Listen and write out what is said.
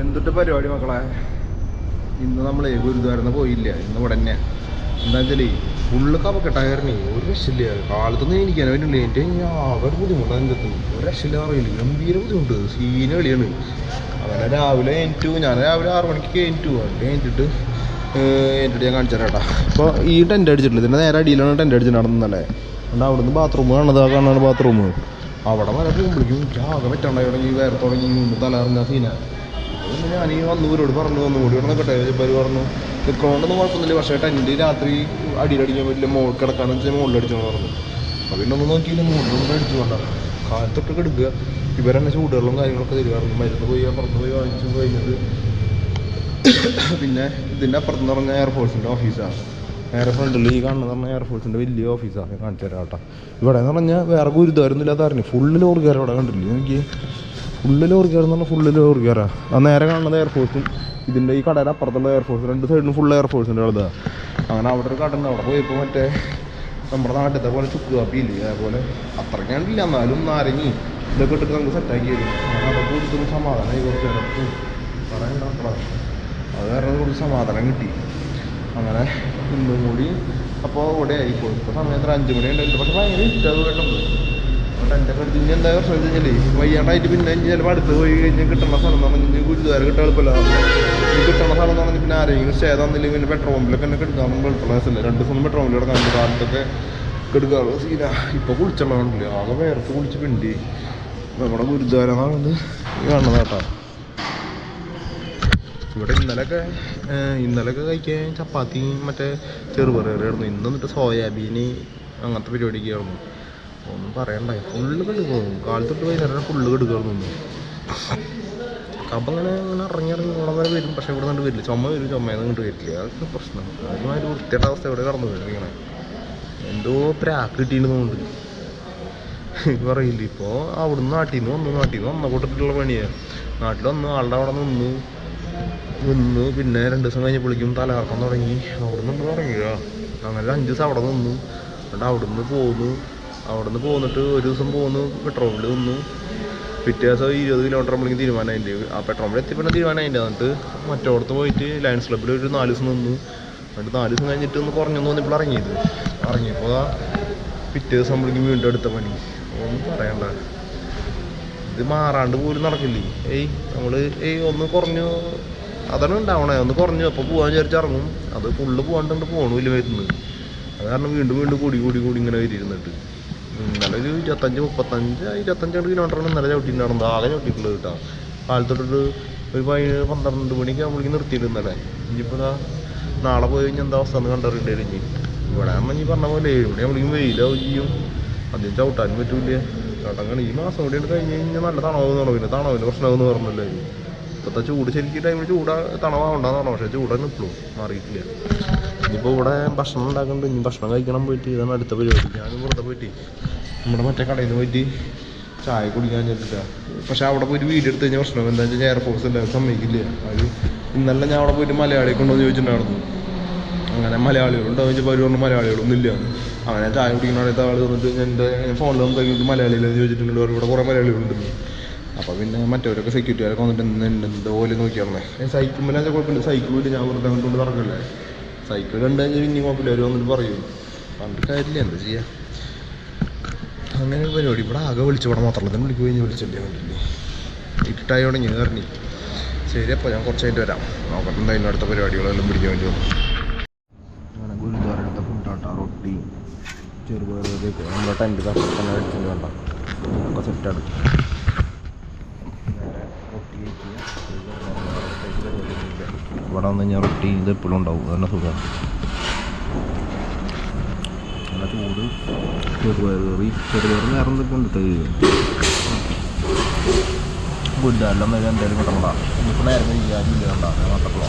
എന്തിട്ട് പരിപാടി മക്കളെ? ഇന്ന് നമ്മളെ ഗുരുദ്വാരന്ന് പോയില്ല ഇന്ന് ഇവിടെ തന്നെ എന്താ വെച്ചാലേ ഫുള്ള് കപക്കെട്ടായിരുന്നു ഒരു രക്ഷയില്ല. കാലത്തൊന്നും എനിക്കാൻ പറ്റില്ല എന്റെ ആകെ ഒരു ബുദ്ധിമുട്ടാണ് എന്റെ അടുത്ത്. ഒരു രക്ഷയില്ല അറിയില്ല ഗംഭീര ബുദ്ധിമുട്ട്. സീന കളിയാണ്. അങ്ങനെ രാവിലെ എനിറ്റു ഞാൻ രാവിലെ ആറു മണിക്ക് എനിറ്റു അതിന്റെ കഴിഞ്ഞിട്ട് എന്റെ ഞാൻ കാണിച്ചു തരാം കേട്ടോ ഇപ്പോൾ ഈ ടെന്റ് അടിച്ചിട്ടുണ്ട് ഇതിന്റെ നേരെ അടിയിലാണ് ടെന്റ് അടിച്ചിട്ട് നടന്നല്ലേ? അതുകൊണ്ട് അവിടുന്ന് ബാത്റൂം കാണുന്നത് കാണുന്ന ബാത്റൂം അവിടെ വരെ പോകുമ്പോഴേക്കും ആകെ പറ്റണ്ടായി തുടങ്ങി വേറെ തുടങ്ങി തലറിഞ്ഞ സീന. അതുകൊണ്ട് ഞാൻ ഈ ഇവരോട് പറഞ്ഞു വന്നു കൂടി ഇവിടെ നിൽക്കട്ടെ ഇവർ പറഞ്ഞു നിൽക്കണോണ്ടൊന്നും കുഴപ്പമൊന്നുമില്ല പക്ഷേ ടെന്റ് രാത്രി അടിയിലടിക്കാൻ പറ്റില്ല മോൾ കിടക്കാന്ന് വെച്ചാൽ മുകളിലടിച്ചോന്ന് പറഞ്ഞു അപ്പോൾ പിന്നെ ഒന്നും നോക്കിയില്ല മുകളിലൊന്നും അടിച്ചു വേണ്ട കാലത്തൊക്കെ കിടക്കുക ഇവരെന്നെ ചൂടുകളും കാര്യങ്ങളൊക്കെ തരുമായിരുന്നു മരുന്ന് പോയി അപ്പുറത്ത് പോയി വാങ്ങിച്ചു കഴിഞ്ഞത്. പിന്നെ ഇതിന്റെ അപ്പുറത്ത് പറഞ്ഞാൽ എയർഫോഴ്സിന്റെ ഓഫീസാണ് നേരെ ഫ്രണ്ടിൽ ഈ കാണുന്നത് പറഞ്ഞാൽ എയർഫോഴ്സിന്റെ വലിയ ഓഫീസാണ് കാണിച്ചു തരാം കേട്ടോ. ഇവിടെ എന്ന് പറഞ്ഞാൽ വേറെ ഗുരുദ്വാരൊന്നും ഇല്ലാത്ത അറിഞ്ഞു ഫുള്ള് ലോറി കയറി ഇവിടെ കണ്ടില്ലേ നോക്കി ഫുള്ള് ലോറി കയറി എന്ന് പറഞ്ഞാൽ ഫുള്ള് ലോറി ആ. നേരെ കാണുന്നത് എയർഫോഴ്സും ഇതിന്റെ ഈ കടയുടെ അപ്പുറത്തുള്ള എയർഫോഴ്സ് രണ്ട് സൈഡിലും ഫുൾ എയർഫോഴ്സിന്റെ ഉള്ളതാണ് അങ്ങനെ അവിടെ ഒരു കടയുണ്ട് അവിടെ പോയപ്പോൾ മറ്റേ നമ്മുടെ നാട്ടിലത്തെ പോലെ ചുക്ക് കാപ്പിയില്ലേ അതേപോലെ അത്രയ്ക്കാണ്ടില്ല എന്നാലും നാരങ്ങി ഇതൊക്കെ ഇട്ടിട്ട് നമുക്ക് സെറ്റാക്കി തരും. അതൊക്കെ കൊടുത്തൊരു സമാധാനമായി കുറച്ച്. അത് കാരണം കുറച്ച് സമാധാനം കിട്ടി. അങ്ങനെ ഇന്നും കൂടി അപ്പോൾ ഇവിടെ ആയിപ്പോയി ഇപ്പോൾ സമയത്ത് ഒരു അഞ്ച് മണി ഉണ്ടായിട്ടുണ്ട് പക്ഷെ ഭയങ്കര ഇഷ്ടമാണ് കേട്ടത് എന്റെ കടുത്ത് ഇനി എന്താ പ്രശ്നം വെച്ച് കഴിഞ്ഞാൽ വയ്യാണ്ടായിട്ട് പിന്നെ ഇനി ചിലപ്പോൾ അടുത്ത് പോയി കഴിഞ്ഞാൽ കിട്ടണ സ്ഥലം എന്ന് പറഞ്ഞാൽ ഇനി ഗുരുദ്വാര കിട്ടാൻ എളുപ്പമല്ല. ഈ കിട്ടണ സ്ഥലം എന്ന് പറഞ്ഞാൽ പിന്നെ ആരെങ്കിലും സ്റ്റേ തന്നില്ലെങ്കിൽ പിന്നെ പെട്രോൾ പമ്പിലൊക്കെ തന്നെ കിടക്കാൻ എളുപ്പമുള്ള ദിവസമല്ലേ രണ്ട് ദിവസം പെട്രോൾ പമ്പിൽ കിടക്കാൻ കാലത്തൊക്കെ കിടക്കാറ് സീന ഇപ്പോൾ കുളിച്ചോണ്ടില്ല ആകെ വേർത്ത് കുളിച്ച് പിണ്ടി. നമ്മുടെ ഗുരുദ്വാര എന്നാണ് കാണുന്നത് കേട്ടോ. ഇവിടെ ഇന്നലെയൊക്കെ ഇന്നലെയൊക്കെ കഴിക്കാൻ ചപ്പാത്തിയും മറ്റേ ചെറുപയറായിരുന്നു ഇന്ന് എന്നിട്ട് സോയാബീന് അങ്ങനത്തെ പരിപാടിയൊക്കെ ആയിരുന്നു. ഒന്നും പറയണ്ട. ഫുള്ള് കെടുക്കും കാലത്തൊട്ട് വൈകുന്നേരം ഫുള്ള് കെടുക്കായിരുന്നു അപ്പം അങ്ങനെ അങ്ങനെ ഇറങ്ങി ഇറങ്ങി ഓണം വരെ വരും. പക്ഷേ ഇവിടെ നിന്ന് വരില്ല. ചുമ വരും. ചുമയെന്ന് ഇങ്ങോട്ട് വരില്ല. അതൊക്കെ പ്രശ്നം. അതുമാതിരി വൃത്തിയുടെ അവസ്ഥ എവിടെ കടന്നു ഇങ്ങനെ എന്തോ പ്രാക്ക് കിട്ടിയിട്ടുണ്ട് പറയില്ല? ഇപ്പോൾ അവിടുന്ന് നാട്ടിൽ നിന്ന് വന്നു. നാട്ടിൽ നിന്ന് വന്ന കൂട്ടത്തിലുള്ള പണിയാണ് നാട്ടിൽ വന്ന് ആളുടെ അവിടെ നിന്ന് നിന്ന് പിന്നെ രണ്ട് ദിവസം കഴിഞ്ഞപ്പോഴേക്കും തലകറക്കം തുടങ്ങി. അവിടെ നിന്ന് ഇറങ്ങുക. അങ്ങനെ അഞ്ച് ദിവസം അവിടെ നിന്നു. എന്നിട്ട് അവിടുന്ന് പോന്നു. അവിടുന്ന് പോന്നിട്ട് ഒരു ദിവസം പോന്നു പെട്രോളിൽ നിന്നു. പിറ്റേ ദിവസം ഇരുപത് കിലോമീറ്റർ തീരുമാനം തീരുമാനമായിട്ട് ആ പെട്രോളിൽ എത്തിപ്പെടാൻ തീരുമാനമായിട്ട് എന്നിട്ട്? മറ്റോടത്ത് പോയിട്ട് ലയൺസ് ക്ലബ്ബിൽ ഒരു നാല് ദിവസം നിന്നു. എന്നിട്ട് നാല് ദിവസം കഴിഞ്ഞിട്ട് ഒന്ന് കുറഞ്ഞെന്ന് തോന്നിയപ്പോൾ ഇറങ്ങിയത്. ഇറങ്ങിയപ്പോൾ പിറ്റേ ദിവസം നമ്മളെങ്കിൽ വീണ്ടും എടുത്ത പണി. ഒന്നും പറയണ്ട. ഇത് മാറാണ്ട് പോലും നടക്കില്ലേ? ഏയ് നമ്മൾ ഏയ് ഒന്ന് കുറഞ്ഞു. അതാണ് ഉണ്ടാവണേ. ഒന്ന് കുറഞ്ഞു. അപ്പോൾ പോകാൻ വിചാരിച്ചിറങ്ങും അത് ഫുള്ള് പോകാണ്ട് പോകണമില്ല വരുന്നത് അത് കാരണം വീണ്ടും വീണ്ടും കൂടി കൂടി കൂടി ഇങ്ങനെ വരിയിരുന്നിട്ട് ഇന്നലെ ഒരു ഇരുപത്തഞ്ച് മുപ്പത്തഞ്ച് ഇരുപത്തഞ്ച് കിലോമീറ്ററാണ് ഇന്നലെ ചവിട്ടിയിട്ടുണ്ടായിരുന്നത് ആകെ ചവിട്ടിയിട്ടുള്ളത് കേട്ടോ. കാലത്തൊട്ടൊരു ഒരു പതിനേഴ് പന്ത്രണ്ട് മണിക്ക് ആകുമ്പോഴേക്കും നിർത്തിയിട്ട് ഇന്നലെ. ഇനിയിപ്പോൾ ദാ നാളെ പോയി കഴിഞ്ഞാൽ എന്താ അവസ്ഥ എന്ന് ഇനി. ഇവിടെ ആകുമ്പോൾ ഈ പറഞ്ഞ പോലെ ഏഴ് മണിയാകുമ്പോഴേക്കും വെയിലാവും ചെയ്യും. അധികം ചവിട്ടാനും പറ്റൂല ചടങ്ങാണ് ഈ മാസം കൂടി കഴിഞ്ഞ് കഴിഞ്ഞാൽ നല്ല തണവ് തുടങ്ങും പിന്നെ തണവിന്റെ പ്രശ്നമെന്ന് പറഞ്ഞല്ലേ. ഇപ്പോഴത്തെ ചൂട് ശരിക്കും ടൈമിൽ ചൂടാ തണവാണ്ടാന്ന് പറഞ്ഞു. പക്ഷേ ചൂടാണ് ഇപ്പോഴും മാറിയിട്ടില്ല. ഇനിയിപ്പോൾ ഇവിടെ ഭക്ഷണം ഉണ്ടാക്കുന്നുണ്ട്. ഇനി ഭക്ഷണം കഴിക്കണം പോയിട്ട് ഇതാണ് അടുത്ത പരിപാടി. ഞാൻ വെറുതെ പോയിട്ട് നമ്മുടെ മറ്റേ കടയിൽ പോയിട്ട് ചായ കുടിക്കാൻ വെച്ചിട്ടാ പക്ഷെ അവിടെ പോയിട്ട് വീഡിയോ എടുത്ത് കഴിഞ്ഞാൽ പ്രശ്നം എന്താ വെച്ചാൽ എയർഫോഴ്സ് എല്ലാവരും സമ്മതിക്കില്ല. അത് ഇന്നലെ ഞാൻ അവിടെ പോയിട്ട് മലയാളിയെ കൊണ്ടുവന്ന് ചോദിച്ചിട്ടുണ്ടായിരുന്നു. അങ്ങനെ മലയാളികളുണ്ടോ ചോദിച്ചപ്പോൾ അവർ പറഞ്ഞു മലയാളികളൊന്നും ഇല്ല. അങ്ങനെ ചായ കുടിക്കുന്ന അടുത്ത ആൾ വന്നിട്ട് എന്റെ ഫോണിൽ സംസാരിക്കുന്നത് മലയാളിയിലെന്ന് ചോദിച്ചിട്ടുണ്ട്. ഇവിടെ കുറേ മലയാളികളുണ്ട് അപ്പോൾ പിന്നെ മറ്റവരൊക്കെ സെക്യൂരിറ്റികാരൊക്കെ വന്നിട്ട് എന്ത് എന്തോ പോലെ നോക്കിയായിരുന്നേ സൈക്കിൾ ഞാൻ കുഴപ്പമില്ല. സൈക്കിൾ പോയിട്ട് ഞാൻ വെറുതെ കൊണ്ട് നടക്കല്ലേ? സൈക്കിൾ കണ്ടു കഴിഞ്ഞാൽ പിന്നെ കുഴപ്പമില്ല അവർ വന്നിട്ട് പറയും. പണ്ട് കാര്യമില്ല എന്താ ചെയ്യാ? അങ്ങനെ ഒരു പരിപാടി. ഇവിടെ ആകെ വിളിച്ചു ഇവിടെ മാത്രമല്ല. തന്നെ വിളിക്കുക കഴിഞ്ഞ് വിളിച്ചില്ലേ? കണ്ടില്ലേ? ഇട്ടായി തുടങ്ങി കയറി ശരി അപ്പോൾ ഞാൻ കുറച്ച് കഴിഞ്ഞിട്ട് വരാം. നോക്കട്ടെ എന്തായാലും അടുത്ത പരിപാടികളെല്ലാം പിടിക്കാൻ വേണ്ടി വന്നു. ഗുരുദ്വാരത്തെ ഫുഡാട്ട റൊട്ടി ചെറുപയറൊക്കെ നമ്മുടെ ടെന്റ് കാണാൻ തന്നെ അടിച്ചിട്ട് വേണ്ട ഒക്കെ സെറ്റാണ് ഇവിടെ വന്ന് കഴിഞ്ഞാൽ റൊട്ടി ഇത് എപ്പോഴും ഉണ്ടാവും. അതന്നെ സുഖമാണ് നല്ല ചൂട് ചെറുപയർ കറി. ചെറുപയർ നേരം എന്തൊക്കെ ഉണ്ട് ഗുരുദ്വാരെല്ലാം വരെ എന്തായാലും കിട്ടണ്ട. ഇപ്പം നേരം കഴിയാറില്ല കണ്ട. നോട്ടപ്പോഴോ